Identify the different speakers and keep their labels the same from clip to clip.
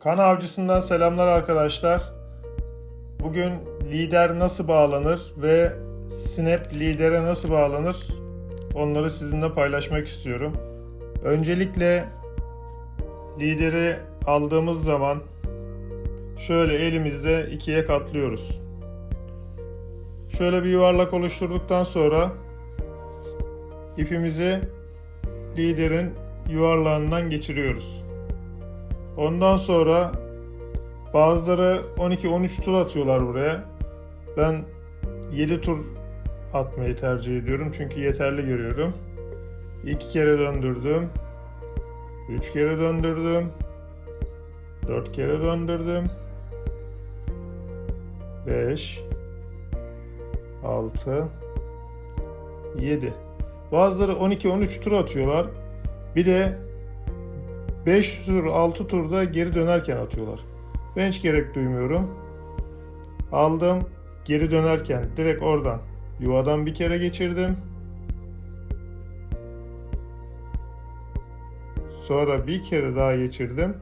Speaker 1: Kan avcısından selamlar arkadaşlar. Bugün lider nasıl bağlanır ve Snap lidere nasıl bağlanır onları sizinle paylaşmak istiyorum. Öncelikle lideri aldığımız zaman şöyle elimizde ikiye katlıyoruz. Şöyle bir yuvarlak oluşturduktan sonra ipimizi liderin yuvarlağından geçiriyoruz. Ondan sonra bazıları 12-13 tur atıyorlar buraya. Ben 7 tur atmayı tercih ediyorum çünkü yeterli görüyorum. 2 kere döndürdüm. 3 kere döndürdüm. 4 kere döndürdüm. 5 6 7 Bazıları 12-13 tur atıyorlar. Bir de 5 tur 6 turda geri dönerken atıyorlar. Ben hiç gerek duymuyorum. Aldım geri dönerken direkt oradan yuvadan bir kere geçirdim. Sonra bir kere daha geçirdim.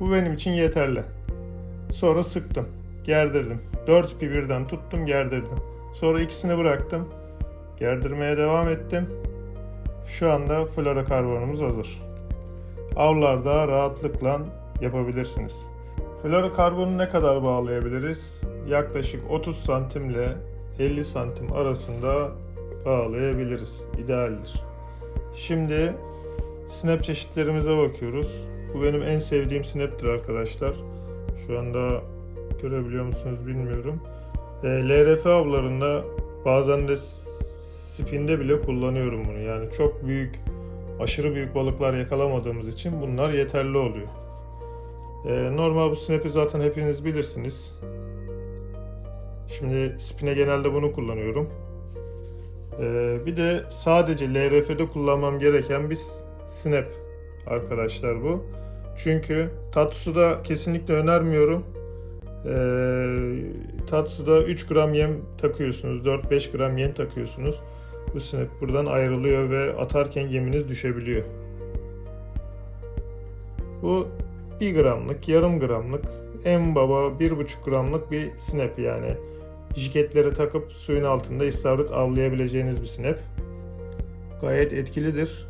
Speaker 1: Bu benim için yeterli. Sonra sıktım. Gerdirdim. 4 ipi birden tuttum gerdirdim. Sonra ikisini bıraktım. Gerdirmeye devam ettim. Şu anda florokarbonumuz hazır. Avlarda rahatlıkla yapabilirsiniz. Florokarbonu ne kadar bağlayabiliriz? Yaklaşık 30 santim ile 50 santim arasında bağlayabiliriz. İdealdir. Şimdi snap çeşitlerimize bakıyoruz. Bu benim en sevdiğim snap'tir arkadaşlar. Şu anda görebiliyor musunuz bilmiyorum. E, LRF avlarında bazen de spinde bile kullanıyorum bunu. Yani çok büyük, aşırı büyük balıklar yakalamadığımız için bunlar yeterli oluyor. E, normal bu snap'i zaten hepiniz bilirsiniz. Şimdi spine genelde bunu kullanıyorum. E, bir de sadece LRF'de kullanmam gereken bir snap arkadaşlar bu. Çünkü Tatsu'da kesinlikle önermiyorum. E, Tatsu'da 3 gram yem takıyorsunuz, 4-5 gram yem takıyorsunuz. Bu snap buradan ayrılıyor ve atarken yeminiz düşebiliyor. Bu 1 gramlık, yarım gramlık, en baba 1,5 gramlık bir snap yani. Jiketlere takıp suyun altında istavrit avlayabileceğiniz bir snap. Gayet etkilidir.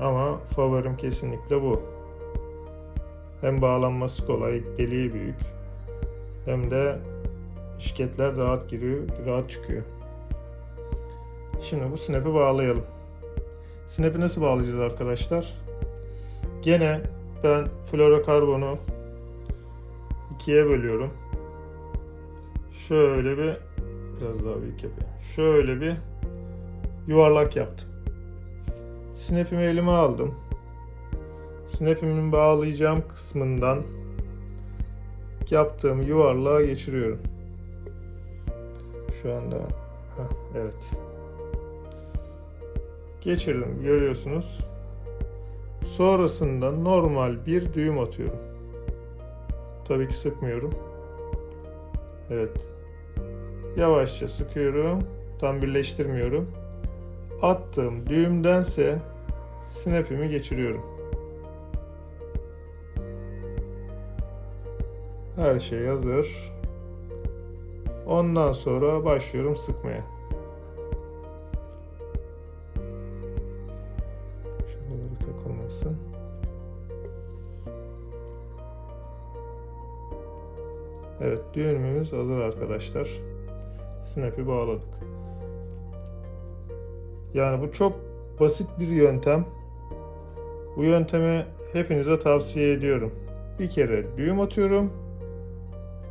Speaker 1: Ama favorim kesinlikle bu. Hem bağlanması kolay, deliği büyük. Hem de şirketler rahat giriyor, rahat çıkıyor. Şimdi bu snap'i bağlayalım. Snap'i nasıl bağlayacağız arkadaşlar? Gene ben fluorokarbonu ikiye bölüyorum. Şöyle bir biraz daha büyük yapayım. Şöyle bir yuvarlak yaptım. Snap'imi elime aldım. Snap'imin bağlayacağım kısmından yaptığım yuvarlığa geçiriyorum. Şu anda heh, evet. Geçirdim görüyorsunuz. Sonrasında normal bir düğüm atıyorum. Tabii ki sıkmıyorum. Evet. Yavaşça sıkıyorum. Tam birleştirmiyorum. Attığım düğümdense snap'imi geçiriyorum. Her şey hazır. Ondan sonra başlıyorum sıkmaya. Evet düğümümüz hazır arkadaşlar. Snap'i bağladık. Yani bu çok basit bir yöntem. Bu yöntemi hepinize tavsiye ediyorum. Bir kere düğüm atıyorum.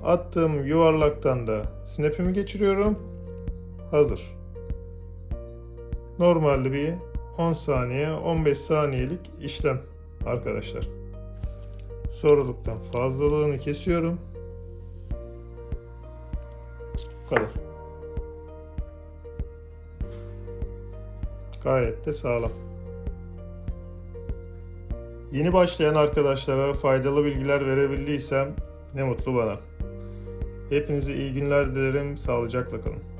Speaker 1: Attığım yuvarlaktan da snap'imi geçiriyorum. Hazır. Normalde bir 10 saniye 15 saniyelik işlem arkadaşlar. Soruluktan fazlalığını kesiyorum. Bu kadar. Gayet de sağlam. Yeni başlayan arkadaşlara faydalı bilgiler verebildiysem ne mutlu bana. Hepinize iyi günler dilerim. Sağlıcakla kalın.